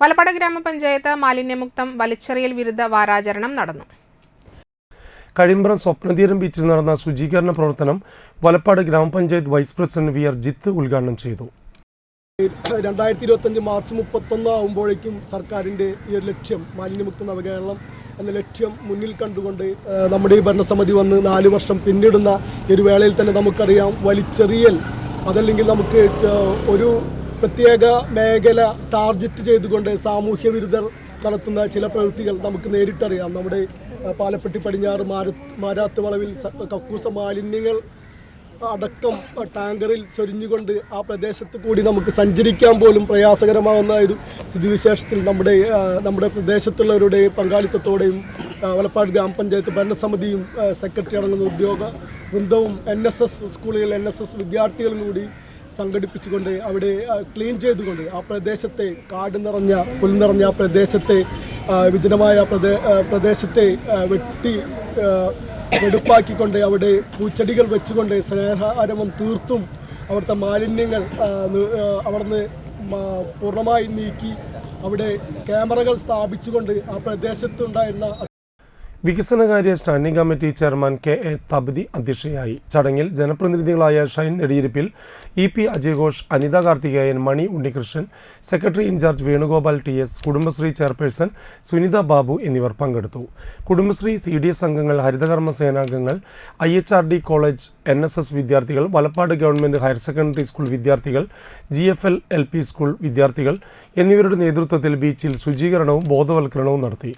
വലപ്പാട് ഗ്രാമപഞ്ചായത്ത് മാലിന്യമുക്തം വലിച്ചെറിയൽ വിരുദ്ധ വാരാചരണം നടന്നു. കഴിമ്പ്രം സ്വപ്നതീരം ബീച്ചിൽ നടന്ന ശുചീകരണ പ്രവർത്തനം വലപ്പാട് ഗ്രാമപഞ്ചായത്ത് vice president V R Jith ഉദ്ഘാടനം ചെയ്തു. രണ്ടായിരത്തി ഇരുപത്തഞ്ച് മാർച്ച് മുപ്പത്തൊന്ന് ആകുമ്പോഴേക്കും സർക്കാരിന്റെ ഈ ഒരു ലക്ഷ്യം മാലിന്യമുക്ത നവകേരളം എന്ന ലക്ഷ്യം മുന്നിൽ കണ്ടുകൊണ്ട് നമ്മുടെ ഈ ഭരണസമിതി വന്ന് നാല് വർഷം പിന്നിടുന്ന ഈ ഒരു വേളയിൽ തന്നെ നമുക്കറിയാം വലിച്ചെറിയൽ അതല്ലെങ്കിൽ നമുക്ക് ഒരു പ്രത്യേക മേഖല ടാർഗറ്റ് ചെയ്തുകൊണ്ട് സാമൂഹ്യ വിരുദ്ധർ നടത്തുന്ന ചില പ്രവൃത്തികൾ നമുക്ക് നേരിട്ടറിയാം. നമ്മുടെ പാലപ്പെട്ടി പടിഞ്ഞാറ് മാര മാരാത്ത് വളവിൽ കക്കൂസ മാലിന്യങ്ങൾ അടക്കം ടാങ്കറിൽ ചൊരിഞ്ഞുകൊണ്ട് ആ പ്രദേശത്ത് കൂടി നമുക്ക് സഞ്ചരിക്കാൻ പോലും പ്രയാസകരമാകുന്ന ഒരു സ്ഥിതിവിശേഷത്തിൽ നമ്മുടെ നമ്മുടെ പ്രദേശത്തുള്ളവരുടെ പങ്കാളിത്തത്തോടെയും വലപ്പാട് ഗ്രാമപഞ്ചായത്ത് ഭരണസമിതിയും സെക്രട്ടറി അടങ്ങുന്ന ഉദ്യോഗ വൃന്ദവും എൻ എസ് എസ് സ്കൂളുകളിൽ എൻ എസ് എസ് വിദ്യാർത്ഥികളും കൂടി സംഘടിപ്പിച്ചുകൊണ്ട് അവിടെ ക്ലീൻ ചെയ്തുകൊണ്ട് ആ പ്രദേശത്തെ കാട് നിറഞ്ഞ പുൽ നിറഞ്ഞ ആ പ്രദേശത്തെ വിജനമായ പ്രദേ പ്രദേശത്തെ വെട്ടി വെടുപ്പാക്കിക്കൊണ്ട് അവിടെ പൂച്ചെടികൾ വെച്ചുകൊണ്ട് സ്നേഹാരമം തീർത്തും അവിടുത്തെ മാലിന്യങ്ങൾ അവിടുന്ന് പൂർണമായി നീക്കി അവിടെ ക്യാമറകൾ സ്ഥാപിച്ചുകൊണ്ട് ആ പ്രദേശത്തുണ്ടായിരുന്ന വികസനകാര്യ standing committee chairman K A Thabathi അധ്യക്ഷയായി. ചടങ്ങിൽ ജനപ്രതിനിധികളായ Shine Nediyirippil E P അജയഘോഷ് Anitha Karthikeyan Mani Unnikrishnan secretary in charge Venugopal T S Kudumbashree chairperson Sunitha Babu എന്നിവർ പങ്കെടുത്തു. കുടുംബശ്രീ സി ഡി എസ് അംഗങ്ങൾ ഹരിതകർമ്മ സേനാംഗങ്ങൾ I H R D college N S S വിദ്യാർത്ഥികൾ Valappad government higher secondary school വിദ്യാർത്ഥികൾ G F L L P school വിദ്യാർത്ഥികൾ എന്നിവരുടെ നേതൃത്വത്തിൽ ബീച്ചിൽ ശുചീകരണവും ബോധവൽക്കരണവും നടത്തി.